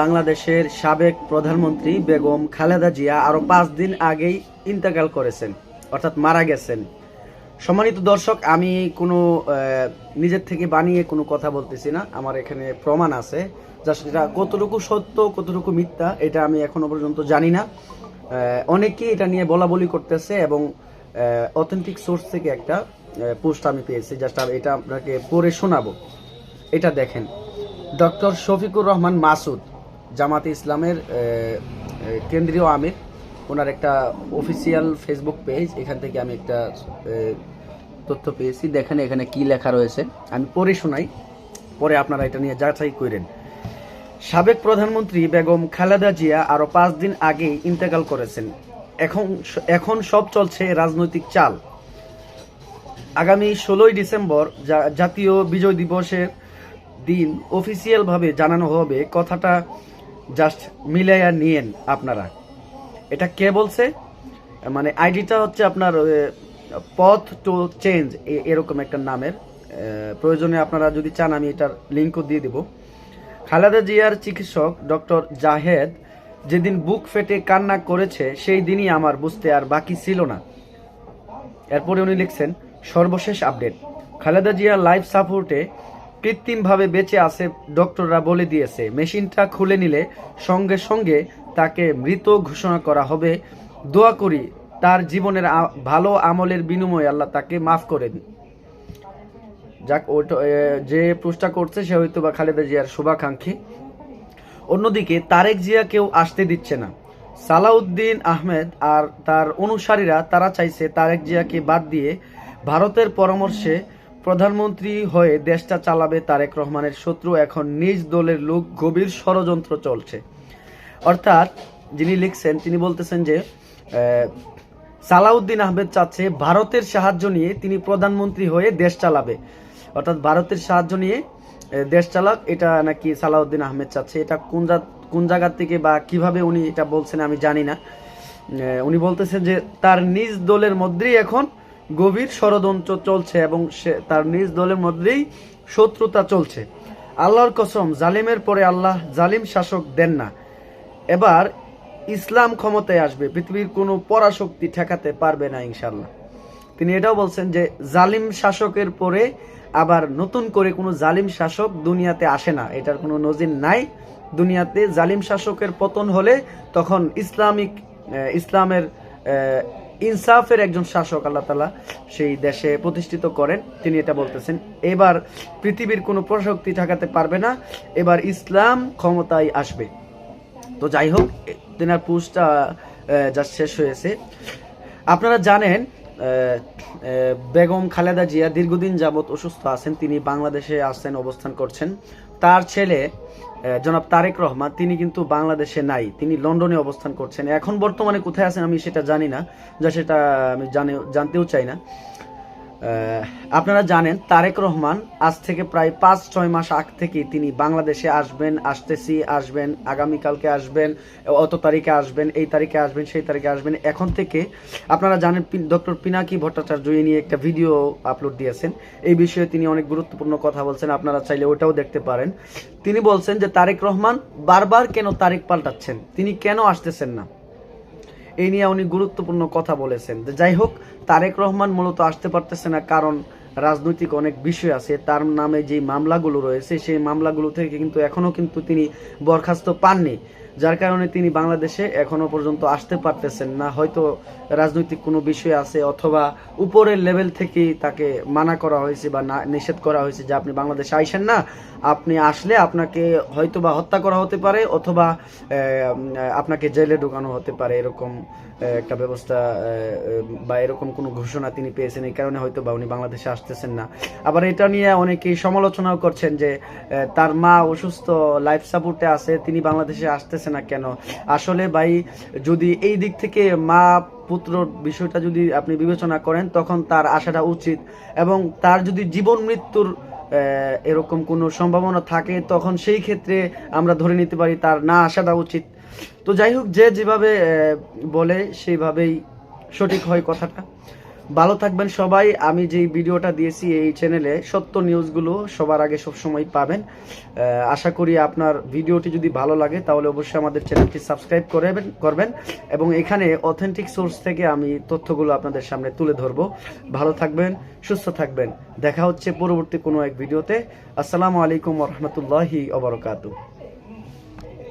বাংলাদেশের সাবেক প্রধানমন্ত্রী বেগম খালেদা জিয়া আরও পাঁচ দিন আগেই ইন্তেকাল করেছেন, অর্থাৎ মারা গেছেন। সম্মানিত দর্শক, আমি কোনো নিজের থেকে বানিয়ে কোনো কথা বলতেছি না। আমার এখানে প্রমাণ আছে, যা সেটা কতটুকু সত্য, কতটুকু মিথ্যা, এটা আমি এখনও পর্যন্ত জানি না। অনেকেই এটা নিয়ে বলা বলি করতেছে এবং অথেন্টিক সোর্স থেকে একটা পোস্ট আমি পেয়েছি জাস্ট এটা আপনাকে পড়ে শোনাবো। এটা দেখেন। ডক্টর শফিকুর রহমান মাসুদ, জামাতে ইসলামের কেন্দ্রীয় আমির। ওনার একটা অফিসিয়াল ফেসবুক পেজ এখান থেকে আমি একটা তথ্য পেয়েছি। দেখেন এখানে কি লেখা রয়েছে। আমি পড়ে শোনাই, পরে আপনারা এটা নিয়ে যাচাই করেন। সাবেক প্রধানমন্ত্রী বেগম খালেদা জিয়া আরও পাঁচ দিন আগে ইন্তেকাল করেছেন। এখন এখন সব চলছে রাজনৈতিক চাল। আগামী ষোলোই ডিসেম্বর জাতীয় বিজয় দিবসের দিন অফিসিয়ালভাবে জানানো হবে, কথাটা জাস্ট মিলাইয়া নিয়েন আপনারা। এটা কে বলছে? মানে আইডিটা হচ্ছে আপনার পথ টু চেঞ্জ এরকম একটা নামের। প্রয়োজনে আপনারা যদি চান, আমি এটার লিঙ্কও দিয়ে দিব। খালেদা জিয়ার চিকিৎসক ডক্টর জাহেদ যেদিন বুক ফেটে কান্না করেছে, সেই দিনই আমার বুঝতে আর বাকি ছিল না। এরপরে উনি লিখছেন, সর্বশেষ আপডেট। খালেদা জিয়া লাইফ সাপোর্টে কৃত্রিমভাবে বেঁচে আছে ডক্টররা বলে দিয়েছে। মেশিনটা খুলে নিলে সঙ্গে সঙ্গে তাকে মৃত ঘোষণা করা হবে। দোয়া করি তার জীবনের ভালো আমলের বিনিময়ে আল্লাহ তাকে মাফ করে যাক ওটা যে প্রশ্নটা করছে সে হয়তো বা খালেদা জিয়ার শুভাকাঙ্ক্ষী। অন্যদিকে তারেক জিয়া কেউ আসতে দিচ্ছে না। সালাউদ্দিন আহমেদ আর তার অনুসারীরা, তারা চাইছে তারেক জিয়াকে বাদ দিয়ে ভারতের পরামর্শে প্রধানমন্ত্রী হয়ে দেশটা চালাবে তারেক রহমানের শত্রু এখন নিজ দলের লোক গভীর ষড়যন্ত্র চলছে। অর্থাৎ যিনি লিখছেন, তিনি বলতেছেন যে সালাউদ্দিন আহমেদ চাচ্ছে ভারতের সাহায্য নিয়ে তিনি প্রধানমন্ত্রী হয়ে দেশ চালাবে। অর্থাৎ ভারতের সাহায্য নিয়ে দেশ চালাক, এটা নাকি সালাউদ্দিন আহমেদ চাচ্ছে, এটা কোন কোন জায়গার থেকে বা কীভাবে উনি এটা বলছেন আমি জানি না। উনি বলতেছেন যে, তার নিজ দলের মধ্যেই এখন গভীর ষড়যন্ত্র চলছে এবং সে তার নিজ দলের মধ্যেই শত্রুতা চলছে। আল্লাহর কসম, জালিমের পরে আল্লাহ জালিম শাসক দেন না। এবার ইসলাম ক্ষমতায় আসবে, পৃথিবীর কোনো পরাশক্তি ঠেকাতে পারবে না ইনশাল্লাহ তিনি এটাও বলছেন যে, জালিম শাসকের পরে আবার নতুন করে কোনো জালিম শাসক দুনিয়াতে আসে না। এটার কোনো নজির নাই। দুনিয়াতে জালিম শাসকের পতন হলে তখন ইসলামিক ইসলামের ইনসাফের একজন শাসক আল্লাহ তালা সেই দেশে প্রতিষ্ঠিত করেন। তিনি এটা বলতেছেন, এবার পৃথিবীর কোনো প্রশক্তি ঠেকাতে পারবে না, এবার ইসলাম ক্ষমতায় আসবে। তো যাই হোক তেনার পোস্টটা যা শেষ হয়েছে। আপনারা জানেন বেগম খালেদা জিয়া দীর্ঘদিন যাবৎ অসুস্থ আছেন, তিনি বাংলাদেশে আসছেন, অবস্থান করছেন। তার ছেলে জনাব তারেক রহমান, তিনি কিন্তু বাংলাদেশে নাই, তিনি লন্ডনে অবস্থান করছেন। এখন বর্তমানে কোথায় আছেন আমি সেটা জানি না, যা সেটা আমি জানে জানতেও চাই না। আপনারা জানেন, তারেক রহমান আজ থেকে প্রায় পাঁচ, ছয় মাস আগ থেকে তিনি বাংলাদেশে আসবেন, আসতেছি, আসবেন, আগামীকালকে আসবেন, অত তারিখে আসবেন, এই তারিখে আসবেন, সেই তারিখে আসবেন। এখন থেকে আপনারা জানেন ডক্টর পিনাকি ভট্টাচার্য নিয়ে একটা ভিডিও আপলোড দিয়েছেন। এই বিষয়ে তিনি অনেক গুরুত্বপূর্ণ কথা বলছেন, আপনারা চাইলে ওটাও দেখতে পারেন। তিনি বলছেন যে, তারেক রহমান বারবার কেন তারিখ পাল্টাচ্ছেন? তিনি কেন আসতেছেন না? এই নিয়ে উনি গুরুত্বপূর্ণ কথা বলেছেন। যাই হোক, তারেক রহমান মূলত আসতে পারতেছে না কারণ রাজনৈতিক অনেক বিষয় আছে। তার নামে যে মামলাগুলো রয়েছে, সেই মামলাগুলো থেকে কিন্তু এখনও কিন্তু তিনি বরখাস্ত পাননি। যার কারণে তিনি বাংলাদেশে এখনও পর্যন্ত আসতে পারতেছেন না। হয়তো রাজনৈতিক কোনো বিষয় আছে অথবা উপরের লেভেল থেকেই তাকে মানা করা হয়েছে বা না, নিষেধ করা হয়েছে যে আপনি বাংলাদেশে আইসেন না। আপনি আসলে আপনাকে হয়তো বা হত্যা করা হতে পারে অথবা আপনাকে জেলে ঢোকানো হতে পারে এরকম একটা ব্যবস্থা বা এরকম কোনো ঘোষণা তিনি পেয়েছেন এই কারণে হয়তো বা উনি বাংলাদেশে আসতেছেন না। আবার এটা নিয়ে অনেকেই সমালোচনাও করছেন যে তার মা অসুস্থ লাইফ সাপোর্টে আছে, তিনি বাংলাদেশে আসতেছে না কেন? আসলে ভাই, যদি এই দিক থেকে মা পুত্র বিষয়টা যদি আপনি বিবেচনা করেন, তখন তার আসাটা উচিত। এবং তার যদি জীবন মৃত্যুর এরকম কোনো সম্ভাবনা থাকে, তখন সেই ক্ষেত্রে আমরা ধরে নিতে পারি তার না আসাটা উচিত। তো যাই হোক, যে যেভাবে বলে, সেইভাবেই সঠিক হয় কথাটা। ভালো থাকবেন সবাই। আমি যে ভিডিওটা দিয়েছি এই চ্যানেলে সত্য নিউজগুলো সবার আগে সবসময় পাবেন। আশা করি আপনার ভিডিওটি যদি ভালো লাগে, তাহলে অবশ্যই আমাদের চ্যানেলটি সাবস্ক্রাইব করবেন করবেন এবং এখানে অথেন্টিক সোর্স থেকে আমি তথ্যগুলো আপনাদের সামনে তুলে ধরবো। ভালো থাকবেন, সুস্থ থাকবেন। দেখা হচ্ছে পরবর্তী কোনো এক ভিডিওতে। আসসালামু আলাইকুম রহমতুল্লাহি ওবরকাতু